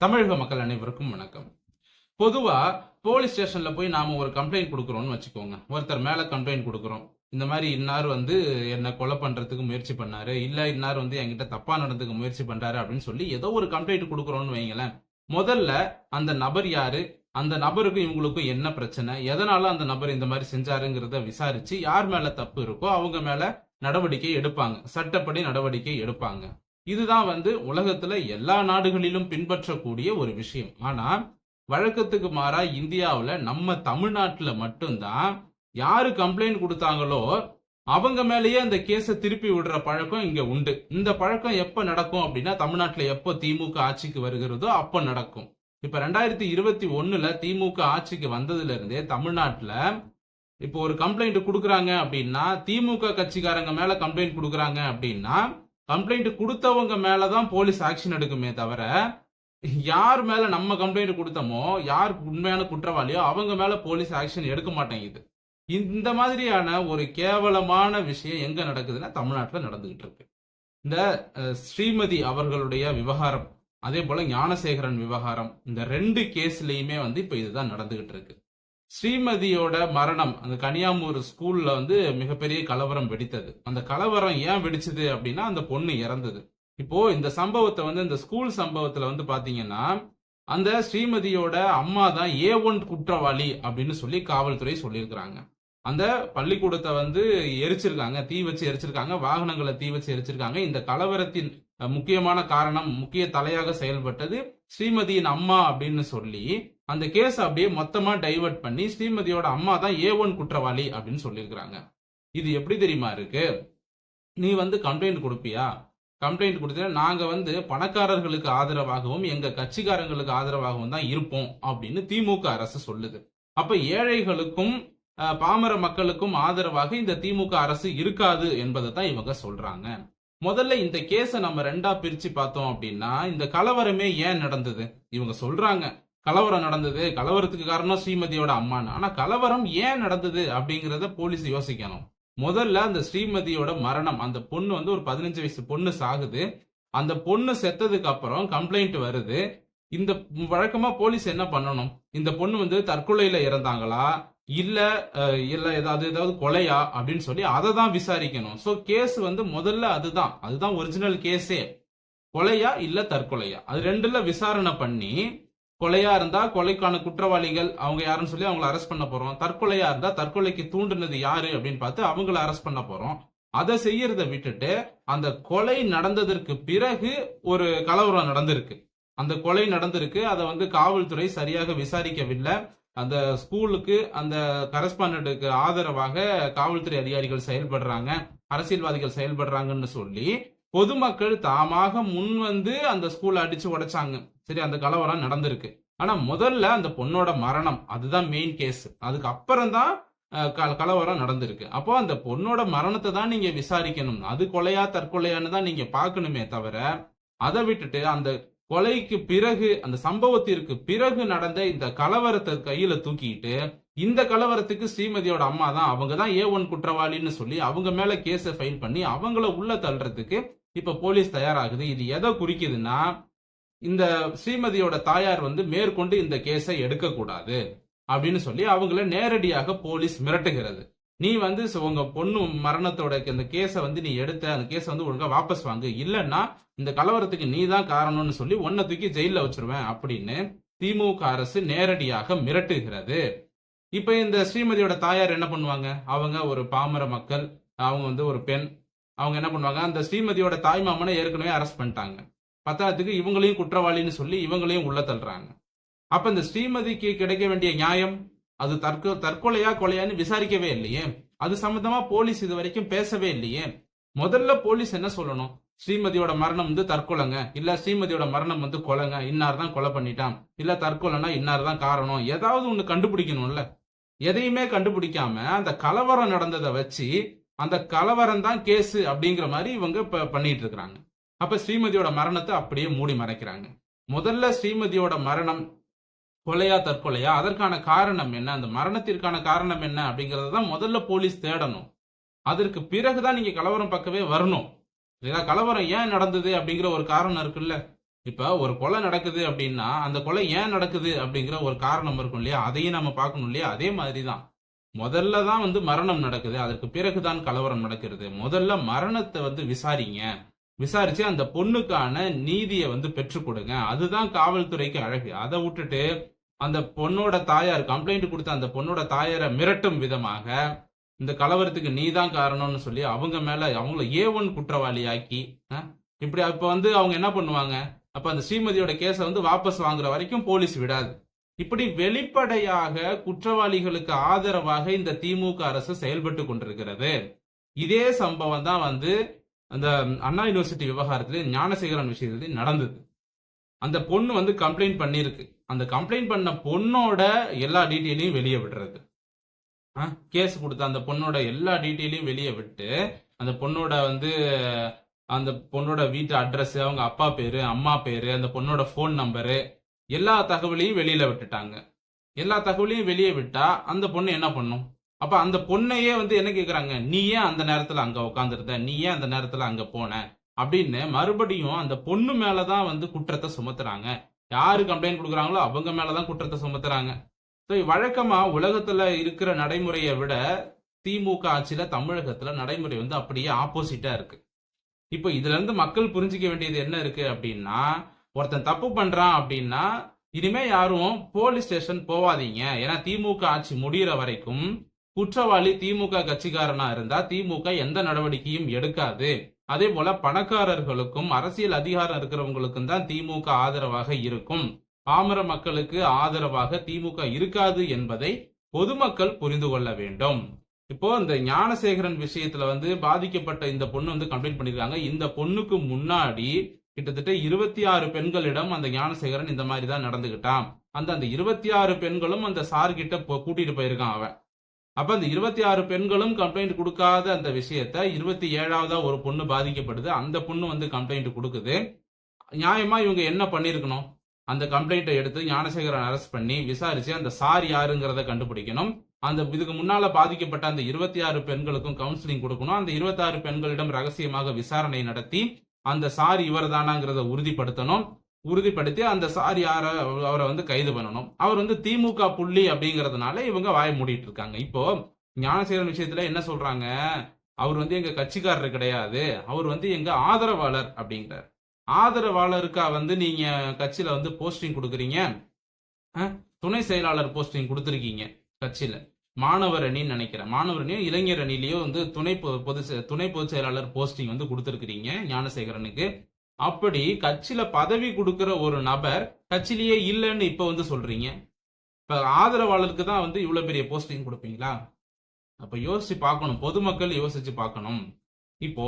தமிழக மக்கள் அனைவருக்கும் வணக்கம். பொதுவா போலீஸ் ஸ்டேஷன்ல போய் நாம ஒரு கம்ப்ளைண்ட் கொடுக்குறோம்னு வச்சுக்கோங்க. ஒருத்தர் மேல கம்ப்ளைண்ட் கொடுக்குறோம். இந்த மாதிரி இன்னார் வந்து என்ன கொலை பண்றதுக்கு முயற்சி பண்ணாரு இல்ல இன்னார் வந்து என்கிட்ட தப்பா நடந்துக்க முயற்சி பண்றாரு அப்படின்னு சொல்லி ஏதோ ஒரு கம்ப்ளைண்ட் கொடுக்குறோம்னு வைங்களேன். முதல்ல அந்த நபர் யாரு? அந்த நபருக்கும் இவங்களுக்கும் என்ன பிரச்சனை? எதனால அந்த நபர் இந்த மாதிரி செஞ்சாருங்கிறத விசாரிச்சு யார் மேல தப்பு இருக்கோ அவங்க மேல நடவடிக்கை எடுப்பாங்க. சட்டப்படி நடவடிக்கை எடுப்பாங்க. இதுதான் வந்து உலகத்துல எல்லா நாடுகளிலும் பின்பற்றக்கூடிய ஒரு விஷயம். ஆனா வழக்கத்துக்கு மாறா இந்தியாவில் நம்ம தமிழ்நாட்டில் மட்டும்தான் யாரு கம்ப்ளைண்ட் கொடுத்தாங்களோ அவங்க மேலேயே அந்த கேஸை திருப்பி விடுற பழக்கம் இங்க உண்டு. இந்த பழக்கம் எப்ப நடக்கும் அப்படின்னா தமிழ்நாட்டில் எப்போ திமுக ஆட்சிக்கு வருகிறதோ அப்ப நடக்கும். இப்ப ரெண்டாயிரத்தி இருபத்தி ஒண்ணுல திமுக ஆட்சிக்கு வந்ததுல இருந்தே தமிழ்நாட்டில் இப்போ ஒரு கம்ப்ளைண்ட் கொடுக்குறாங்க அப்படின்னா திமுக கட்சிக்காரங்க மேல கம்ப்ளைண்ட் கொடுக்குறாங்க அப்படின்னா கம்ப்ளைண்ட் கொடுத்தவங்க மேலதான் போலீஸ் ஆக்ஷன் எடுக்குமே தவிர யார் மேல நம்ம கம்ப்ளைண்ட் கொடுத்தோமோ யார் உண்மையான குற்றவாளியோ அவங்க மேல போலீஸ் ஆக்ஷன் எடுக்க மாட்டேங்குது. இந்த மாதிரியான ஒரு கேவலமான விஷயம் எங்க நடக்குதுன்னா தமிழ்நாட்டில் நடந்துகிட்டு இருக்கு. இந்த ஸ்ரீமதி அவர்களுடைய விவகாரம் அதே போல ஞானசேகரன் விவகாரம் இந்த ரெண்டு கேஸ்லயுமே வந்து இப்ப இதுதான் நடந்துகிட்டு இருக்கு. ஸ்ரீமதியோட மரணம் அந்த கனியாமூர் ஸ்கூல்ல வந்து மிகப்பெரிய கலவரம் வெடித்தது. அந்த கலவரம் ஏன் வெடிச்சது அப்படின்னா அந்த பொண்ணு இறந்தது. இப்போ இந்த சம்பவத்தை வந்து இந்த ஸ்கூல் சம்பவத்துல வந்து பாத்தீங்கன்னா அந்த ஸ்ரீமதியோட அம்மா தான் ஏ ஒன் குற்றவாளி அப்படின்னு சொல்லி காவல்துறை சொல்லியிருக்கிறாங்க. அந்த பள்ளிக்கூடத்தை வந்து எரிச்சிருக்காங்க தீ வச்சு எரிச்சிருக்காங்க வாகனங்களை தீ வச்சு எரிச்சிருக்காங்க. இந்த கலவரத்தின் முக்கியமான காரணம் முக்கிய தலையாக செயல்பட்டது ஸ்ரீமதியின் அம்மா அப்படின்னு சொல்லி அந்த கேஸ் அப்படியே மொத்தமா டைவர்ட் பண்ணி ஸ்ரீமதியோட அம்மா தான் ஏ ஒன் குற்றவாளி அப்படின்னு சொல்லியிருக்கிறாங்க. இது எப்படி தெரியுமா இருக்கு? நீ வந்து கம்ப்ளைண்ட் கொடுப்பியா? கம்ப்ளைண்ட் கொடுத்தா நாங்க வந்து பணக்காரர்களுக்கு ஆதரவாகவும் எங்க கட்சிக்காரங்களுக்கு ஆதரவாகவும் தான் இருப்போம் அப்படின்னு திமுக அரசு சொல்லுது. அப்ப ஏழைகளுக்கும் பாமர மக்களுக்கும் ஆதரவாக இந்த திமுக அரசு இருக்காது என்பதை தான் இவங்க சொல்றாங்க. முதல்ல இந்த கேஸை நம்ம ரெண்டா பிரிச்சு பார்த்தோம் அப்படின்னா இந்த கலவரமே ஏன் நடந்தது? இவங்க சொல்றாங்க கலவரம் நடந்தது கலவரத்துக்கு காரணம் ஸ்ரீமதியோட அம்மான்னு. ஆனா கலவரம் ஏன் நடந்தது அப்படிங்கிறத போலீஸ் யோசிக்கணும். முதல்ல அந்த ஸ்ரீமதியோட மரணம் அந்த பொண்ணு வந்து ஒரு பதினஞ்சு வயசு பொண்ணு சாகுது. அந்த பொண்ணு செத்ததுக்கு அப்புறம் கம்ப்ளைண்ட் வருது. இந்த வழக்கமா போலீஸ் என்ன பண்ணணும்? இந்த பொண்ணு வந்து தற்கொலையில இறந்தாங்களா? இல்ல இல்ல ஏதாவது ஏதாவது கொலையா அப்படின்னு சொல்லி அதை தான் விசாரிக்கணும். சோ கேஸ் வந்து முதல்ல அதுதான். அதுதான் ஒரிஜினல் கேஸே கொலையா இல்ல தற்கொலையா? அது ரெண்டுல விசாரணை பண்ணி கொலையா இருந்தா கொலைக்கான குற்றவாளிகள் அவங்க யாருன்னு சொல்லி அவங்கள அரெஸ்ட் பண்ண போறோம். தற்கொலையா இருந்தா தற்கொலைக்கு தூண்டுனது யாரு அப்படின்னு பார்த்து அவங்கள அரெஸ்ட் பண்ண போறோம். அதை செய்யறத விட்டுட்டு அந்த கொலை நடந்ததற்கு பிறகு ஒரு கலவரம் நடந்திருக்கு. அந்த கொலை நடந்திருக்கு. அதை வந்து காவல்துறை சரியாக விசாரிக்கவில்லை. அந்த ஸ்கூலுக்கு அந்த கரஸ்பாண்டன்ட்டுக்கு ஆதரவாக காவல்துறை அதிகாரிகள் செயல்படுறாங்க அரசியல்வாதிகள் செயல்படுறாங்கன்னு சொல்லி பொதுமக்கள் தாமாக முன் வந்து அந்த ஸ்கூலை அடிச்சு உடைச்சாங்க. சரி அந்த கலவரம் நடந்திருக்கு. ஆனா முதல்ல அந்த பொண்ணோட மரணம் அதுதான் மெயின் கேஸ் அதுக்கு அப்புறம் தான் க- கலவரம் நடந்திருக்கு. அப்போ அந்த பொண்ணோட மரணத்தை தான் நீங்க விசாரிக்கணும். அது கொலையா தற்கொலையான்னு தான் நீங்க பார்க்கணுமே தவிர அதை விட்டுட்டு அந்த கொலைக்கு பிறகு அந்த சம்பவத்திற்கு பிறகு நடந்த இந்த கலவரத்தை கையில தூக்கிட்டு இந்த கலவரத்துக்கு ஸ்ரீமதியோட அம்மா தான் அவங்க தான் ஏ ஒன் குற்றவாளின்னு சொல்லி அவங்க மேல கேஸை ஃபைல் பண்ணி அவங்கள உள்ள தள்ளுறதுக்கு இப்ப போலீஸ் தயாராகுது. இது எதை குறிக்குதுன்னா இந்த ஸ்ரீமதியோட தாயார் வந்து மேற்கொண்டு இந்த கேஸை எடுக்கக்கூடாது அப்படின்னு சொல்லி அவங்கள நேரடியாக போலீஸ் மிரட்டுகிறது. நீ வந்து உங்க பொண்ணு மரணத்தோட இந்த கேஸை வந்து நீ எடுத்த அந்த கேஸை வந்து ஒழுங்கா வாபஸ் வாங்கு. இல்லைன்னா இந்த கலவரத்துக்கு நீ தான் காரணம்னு சொல்லி உன்னை தூக்கி ஜெயில வச்சிருவேன் அப்படின்னு திமுக அரசு நேரடியாக மிரட்டுகிறது. இப்ப இந்த ஸ்ரீமதியோட தாயார் என்ன பண்ணுவாங்க? அவங்க ஒரு பாமர மக்கள் அவங்க வந்து ஒரு பெண். அவங்க என்ன பண்ணுவாங்க? அந்த ஸ்ரீமதியோட தாய் மாமனை ஏற்கனவே அரெஸ்ட் பண்ணிட்டாங்க. பத்தாயிரத்துக்கு இவங்களையும் குற்றவாளின்னு சொல்லி இவங்களையும் உள்ள தள்ளுறாங்க. அப்ப இந்த ஸ்ரீமதிக்கு கிடைக்க வேண்டிய நியாயம்? அது தற்கொ தற்கொலையா கொலையான்னு விசாரிக்கவே இல்லையே. அது சம்பந்தமா போலீஸ் இது வரைக்கும் பேசவே இல்லையே. முதல்ல போலீஸ் என்ன சொல்லணும்? ஸ்ரீமதியோட மரணம் வந்து தற்கொலைங்க. இல்ல ஸ்ரீமதியோட மரணம் வந்து கொலைங்க. இன்னார் தான் கொலை பண்ணிட்டான். இல்ல தற்கொலைனா இன்னார் தான் காரணம். ஏதாவது ஒண்ணு கண்டுபிடிக்கணும்ல. எதையுமே கண்டுபிடிக்காம அந்த கலவரம் நடந்ததை வச்சு அந்த கலவரம் தான் கேஸு அப்படிங்கிற மாதிரி இவங்க இப்ப பண்ணிட்டு இருக்கிறாங்க. அப்ப ஸ்ரீமதியோட மரணத்தை அப்படியே மூடி மறைக்கிறாங்க. முதல்ல ஸ்ரீமதியோட மரணம் கொலையா தற்கொலையா? அதற்கான காரணம் என்ன? அந்த மரணத்திற்கான காரணம் என்ன? அப்படிங்கறத தான் முதல்ல போலீஸ் தேடணும். அதற்கு பிறகுதான் நீங்க கலவரம் பக்கமே வரணும். இல்லையா? கலவரம் ஏன் நடந்தது அப்படிங்கிற ஒரு காரணம் இருக்குல்ல. இப்ப ஒரு கொலை நடக்குது அப்படின்னா அந்த கொலை ஏன் நடக்குது அப்படிங்கிற ஒரு காரணம் இருக்கும் இல்லையா? அதையும் நம்ம பார்க்கணும் இல்லையா? அதே மாதிரி தான் முதல்ல தான் வந்து மரணம் நடக்குது. அதற்கு பிறகுதான் கலவரம் நடக்கிறது. முதல்ல மரணத்தை வந்து விசாரிங்க. விசாரிச்சு அந்த பொண்ணுக்கான நீதியை வந்து பெற்றுக் கொடுங்க. அதுதான் காவல்துறைக்கு அழகு. அதை விட்டுட்டு அந்த பொண்ணோட தாயார் கம்ப்ளைண்ட் கொடுத்த அந்த பொண்ணோட தாயாரை மிரட்டும் விதமாக இந்த கலவரத்துக்கு நீ தான் காரணம்னு சொல்லி அவங்க மேல அவங்கள ஏ ஒன் குற்றவாளியாக்கி அஹ், இப்படி அப்ப வந்து அவங்க என்ன பண்ணுவாங்க? அப்ப அந்த ஸ்ரீமதியோட கேஸை வந்து வாபஸ் வாங்குற வரைக்கும் போலீஸ் விடாது. இப்படி வெளிப்படையாக குற்றவாளிகளுக்கு ஆதரவாக இந்த திமுக அரசு செயல்பட்டு கொண்டிருக்கிறது. இதே சம்பவம் தான் வந்து அந்த அண்ணா யூனிவர்சிட்டி விவகாரத்திலே ஞானசேகரன் விஷயத்திலே நடந்தது. அந்த பொண்ணு வந்து கம்ப்ளைண்ட் பண்ணியிருக்கு. அந்த கம்ப்ளைண்ட் பண்ண பொண்ணோட எல்லா டீட்டெயிலையும் வெளியே விடுறது. கேஸ் கொடுத்த அந்த பொண்ணோட எல்லா டீட்டெயிலையும் வெளியே விட்டு அந்த பொண்ணோட வந்து அந்த பொண்ணோட வீட்டு அட்ரஸ் அவங்க அப்பா பேரு அம்மா பேரு அந்த பொண்ணோட ஃபோன் நம்பரு எல்லா தகவலையும் வெளியில விட்டுட்டாங்க. எல்லா தகவலையும் வெளியே விட்டா அந்த பொண்ணு என்ன பண்ணும்? அப்ப அந்த பொண்ணையே வந்து என்ன கேக்குறாங்க? நீ ஏன் அந்த நேரத்துல அங்க உட்காந்துருந்த நீ ஏன் அந்த நேரத்துல அங்க போன? அப்படின்னு மறுபடியும் அந்த பொண்ணு மேலதான் வந்து குற்றத்தை சுமத்துறாங்க. யாரு கம்ப்ளைண்ட் கொடுக்குறாங்களோ அவங்க மேலதான் குற்றத்தை சுமத்துறாங்க. ஸோ வழக்கமா உலகத்துல இருக்கிற நடைமுறையை விட திமுக ஆட்சியில தமிழகத்துல நடைமுறை வந்து அப்படியே ஆப்போசிட்டா இருக்கு. இப்போ இதுல இருந்து மக்கள் புரிஞ்சுக்க வேண்டியது என்ன இருக்கு அப்படின்னா ஒருத்தன் தப்பு பண்றான் அப்படின்னா இனிமே யாரும் போலீஸ் ஸ்டேஷன் போவாதீங்க. ஏன்னா திமுக ஆட்சி முடிகிற வரைக்கும் குற்றவாளி திமுக கட்சிக்காரனா இருந்தா திமுக எந்த நடவடிக்கையும் எடுக்காது. அதே போல பணக்காரர்களுக்கும் அரசியல் அதிகாரம் இருக்கிறவங்களுக்கும் தான் திமுக ஆதரவாக இருக்கும். பாமர மக்களுக்கு ஆதரவாக திமுக இருக்காது என்பதை பொதுமக்கள் புரிந்து கொள்ள வேண்டும். இப்போ இந்த ஞானசேகரன் விஷயத்துல வந்து பாதிக்கப்பட்ட இந்த பொண்ணு வந்து கம்ப்ளைண்ட் பண்ணிருக்காங்க. இந்த பொண்ணுக்கு முன்னாடி கிட்டத்தட்ட இருபத்தி ஆறு பெண்களிடம் அந்த ஞானசேகரன் இந்த மாதிரி தான் நடந்துகிட்டான். அந்த அந்த இருபத்தி ஆறு பெண்களும் அந்த சார்கிட்ட கூட்டிட்டு போயிருக்கான் அவன். அப்ப அந்த இருபத்தி ஆறு பெண்களும் கம்ப்ளைண்ட் கொடுக்காத அந்த விஷயத்த இருபத்தி ஏழாவதா ஒரு பொண்ணு பாதிக்கப்படுது. அந்த பொண்ணு வந்து கம்ப்ளைண்ட் கொடுக்குது. நியாயமா இவங்க என்ன பண்ணிருக்கணும்? அந்த கம்ப்ளைண்ட்டை எடுத்து ஞானசேகரன் அரெஸ்ட் பண்ணி விசாரிச்சு அந்த சார் யாருங்கிறத கண்டுபிடிக்கணும். அந்த இதுக்கு முன்னால பாதிக்கப்பட்ட அந்த இருபத்தி ஆறு பெண்களுக்கும் கவுன்சிலிங் கொடுக்கணும். அந்த இருபத்தாறு பெண்களிடம் ரகசியமாக விசாரணை நடத்தி அந்த சார் இவர் தானாங்கிறத உறுதிப்படுத்தணும். உறுதிப்படுத்தி அந்த சார் யார அவரை வந்து கைது பண்ணணும். அவர் வந்து திமுக புள்ளி அப்படிங்கறதுனால இவங்க வாய மூடிட்டு இருக்காங்க. இப்போ ஞானசேகரன் விஷயத்துல என்ன சொல்றாங்க? அவர் வந்து எங்க கட்சிக்காரர் கிடையாது. அவர் வந்து எங்க ஆதரவாளர் அப்படிங்கிறார். ஆதரவாளருக்கா வந்து நீங்க கட்சியில வந்து போஸ்டிங் கொடுக்குறீங்க? துணை செயலாளர் போஸ்டிங் கொடுத்துருக்கீங்க கட்சியில. மாணவர் அணின்னு நினைக்கிறேன். மாணவர் அணியும் இளைஞர் அணிலேயோ வந்து துணை பொ- பொது செ- துணை பொதுச் செயலாளர் போஸ்டிங் வந்து கொடுத்துருக்கிறீங்க ஞானசேகரனுக்கு. அப்படி கட்சியில பதவி கொடுக்கிற ஒரு நபர் கட்சியிலேயே இல்லைன்னு இப்ப வந்து சொல்றீங்க. இப்ப ஆதரவாளருக்கு தான் வந்து இவ்வளவு பெரிய போஸ்டிங் கொடுப்பீங்களா? அப்ப யோசிச்சு பார்க்கணும். பொதுமக்கள் யோசிச்சு பார்க்கணும். இப்போ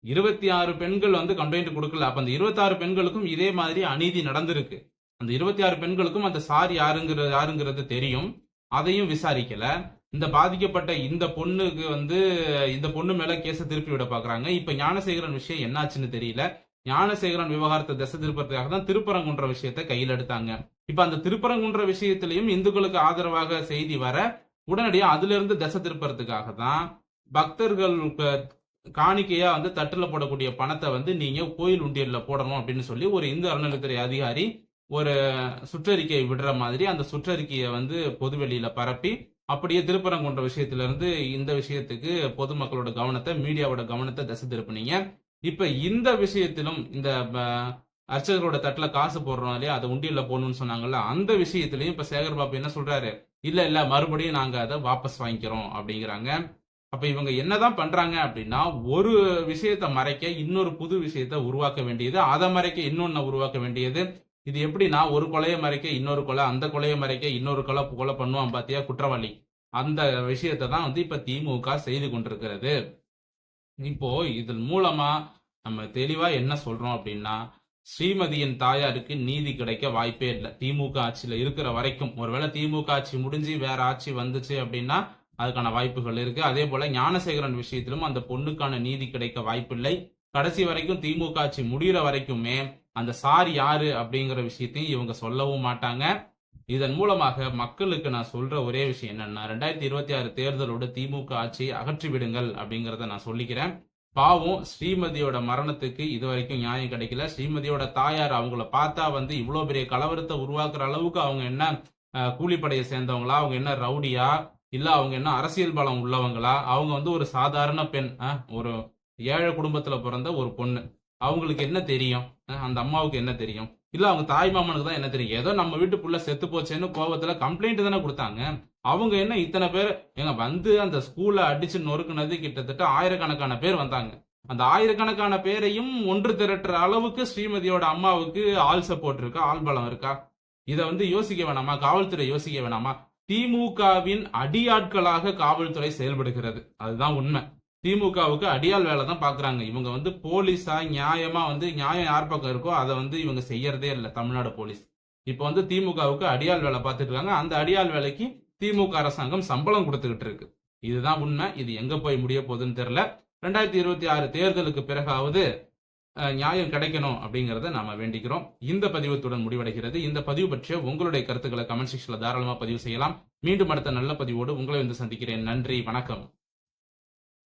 இருபத்தி ஆறு பெண்கள் வந்து கம்ப்ளைண்ட் கொடுக்கல. அப்ப அந்த இருபத்தாறு பெண்களுக்கும் இதே மாதிரி அநீதி நடந்திருக்கு. அந்த இருபத்தி ஆறு பெண்களுக்கும் அந்த சார் யாருங்கிற யாருங்கிறது தெரியும். அதையும் விசாரிக்கல. இந்த பாதிக்கப்பட்ட இந்த பொண்ணுக்கு வந்து இந்த பொண்ணு மேல கேஸை திருப்பி விட பாக்குறாங்க. இப்ப ஞானசேகரன் விஷயம் என்னாச்சுன்னு தெரியல. ஞானசேகரன் விவகாரத்தை திசை திருப்பறதுக்காக தான் திருப்பரங்குன்ற விஷயத்தை கையில் எடுத்தாங்க. இப்ப அந்த திருப்பரங்குன்ற விஷயத்திலையும் இந்துக்களுக்கு ஆதரவாக செய்தி வர உடனடியா அதுல இருந்து திசை திருப்பறதுக்காக தான் பக்தர்கள் காணிக்கையா வந்து தட்டுல போடக்கூடிய பணத்தை வந்து நீங்க கோயில் உண்டியல்ல போடணும் அப்படின்னு சொல்லி ஒரு இந்து அறநிலைத்துறை அதிகாரி ஒரு சுற்றறிக்கையை விடுற மாதிரி அந்த சுற்றறிக்கையை வந்து பொதுவெளியில பரப்பி அப்படியே திருப்பரங்குன்ற விஷயத்துல இருந்து இந்த விஷயத்துக்கு பொதுமக்களோட கவனத்தை மீடியாவோட கவனத்தை திசை திருப்பினீங்க. இப்ப இந்த விஷயத்திலும் இந்த ப- அர்ச்சகரோட தட்டுல காசு போடுறோம் இல்லையா? அதை உண்டியல்ல போடணும்னு சொன்னாங்கல்ல அந்த விஷயத்திலையும் இப்ப சேகர் பாபு என்ன சொல்றாரு? இல்ல இல்ல மறுபடியும் நாங்க அதை வாபஸ் வாங்கிக்கிறோம் அப்படிங்கிறாங்க. அப்ப இவங்க என்னதான் பண்றாங்க அப்படின்னா ஒரு விஷயத்த மறைக்க இன்னொரு புது விஷயத்தை உருவாக்க வேண்டியது அதை மறைக்க இன்னொன்னு உருவாக்க வேண்டியது. இது எப்படின்னா ஒரு கொலையை மறைக்க இன்னொரு கொலை அந்த கொலையை மறைக்க இன்னொரு கொலை கொலை பண்ணுவான் பாத்தியா? குற்றவாளி. அந்த விஷயத்தை தான் வந்து இப்ப திமுக செய்து கொண்டிருக்கிறது. இப்போ இதன் மூலமா நம்ம தெளிவா என்ன சொல்றோம் அப்படின்னா ஸ்ரீமதியின் தாயாருக்கு நீதி கிடைக்க வாய்ப்பே இல்லை. திமுக ஆட்சியில இருக்கிற வரைக்கும். ஒருவேளை திமுக ஆட்சி முடிஞ்சு வேற ஆட்சி வந்துச்சு அப்படின்னா அதுக்கான வாய்ப்புகள் இருக்கு. அதே போல ஞானசேகரன் விஷயத்திலும் அந்த பொண்ணுக்கான நீதி கிடைக்க வாய்ப்பில்லை. கடைசி வரைக்கும் திமுக ஆட்சி முடிகிற வரைக்குமே அந்த சார் யாரு அப்படிங்கிற விஷயத்தையும் இவங்க சொல்லவும் மாட்டாங்க. இதன் மூலமாக மக்களுக்கு நான் சொல்ற ஒரே விஷயம் என்னன்னா ரெண்டாயிரத்தி இருபத்தி ஆறு தேர்தலோட திமுக ஆட்சியை அகற்றிவிடுங்கள் அப்படிங்கிறத அப்படிங்கறத நான் சொல்லிக்கிறேன். பாவம் ஸ்ரீமதியோட மரணத்துக்கு இது வரைக்கும் நியாயம் கிடைக்கல. ஸ்ரீமதியோட தாயார் அவங்கள பார்த்தா வந்து இவ்வளோ பெரிய கலவரத்தை உருவாக்குற அளவுக்கு அவங்க என்ன கூலிப்படையை சேர்ந்தவங்களா? அவங்க என்ன ரவுடியா? இல்ல அவங்க என்ன அரசியல் பலம் உள்ளவங்களா? அவங்க வந்து ஒரு சாதாரண பெண் ஒரு ஏழை குடும்பத்துல பிறந்த ஒரு பொண்ணு. அவங்களுக்கு என்ன தெரியும்? அந்த அம்மாவுக்கு என்ன தெரியும்? இல்ல அவங்க தாய் மாமனுக்கு தான் என்ன தெரியும்? ஏதோ நம்ம வீட்டு புள்ள செத்து போச்சேன்னு கோவத்துல கம்ப்ளைண்ட் தானே கொடுத்தாங்க. அவங்க என்ன இத்தனை பேர்? எங்க வந்து அந்த ஸ்கூல்ல அடிச்சு நொறுக்குனது கிட்டத்தட்ட ஆயிரக்கணக்கான பேர் வந்தாங்க. அந்த ஆயிரக்கணக்கான பேரையும் ஒன்று திரட்டுற அளவுக்கு ஸ்ரீமதியோட அம்மாவுக்கு ஆள் சப்போர்ட் இருக்கா? ஆள் பலம் இருக்கா? இதை வந்து யோசிக்க வேணாமா? காவல்துறை யோசிக்க வேணாமா? திமுகவின் அடியாட்களாக காவல்துறை செயல்படுகிறது. அதுதான் உண்மை. திமுகவுக்கு அடியாள் வேலை தான் பாக்குறாங்க. இவங்க வந்து போலீஸா நியாயமா வந்து நியாயம் யார் பக்கம் இருக்கோ அதை வந்து இவங்க செய்யறதே இல்லை தமிழ்நாடு போலீஸ். இப்போ வந்து திமுகவுக்கு அடியால் வேலை பார்த்துட்டு இருக்காங்க. அந்த அடியால் வேலைக்கு திமுக அரசாங்கம் சம்பளம் கொடுத்துக்கிட்டு இருக்கு. இதுதான் உண்மை. இது எங்க போய் முடிய போகுதுன்னு தெரியல. ரெண்டாயிரத்தி இருபத்தி ஆறு தேர்தலுக்கு பிறகாவது நியாயம் கிடைக்கணும் அப்படிங்கிறத நாம வேண்டிக்கிறோம். இந்த பதிவத்துடன் முடிவடைகிறது. இந்த பதிவு பற்றிய உங்களுடைய கருத்துக்களை கமெண்ட் செக்ஷன்ல தாராளமா பதிவு செய்யலாம். மீண்டும் அடுத்த நல்ல பதிவோடு உங்களை வந்து சந்திக்கிறேன். நன்றி. வணக்கம்.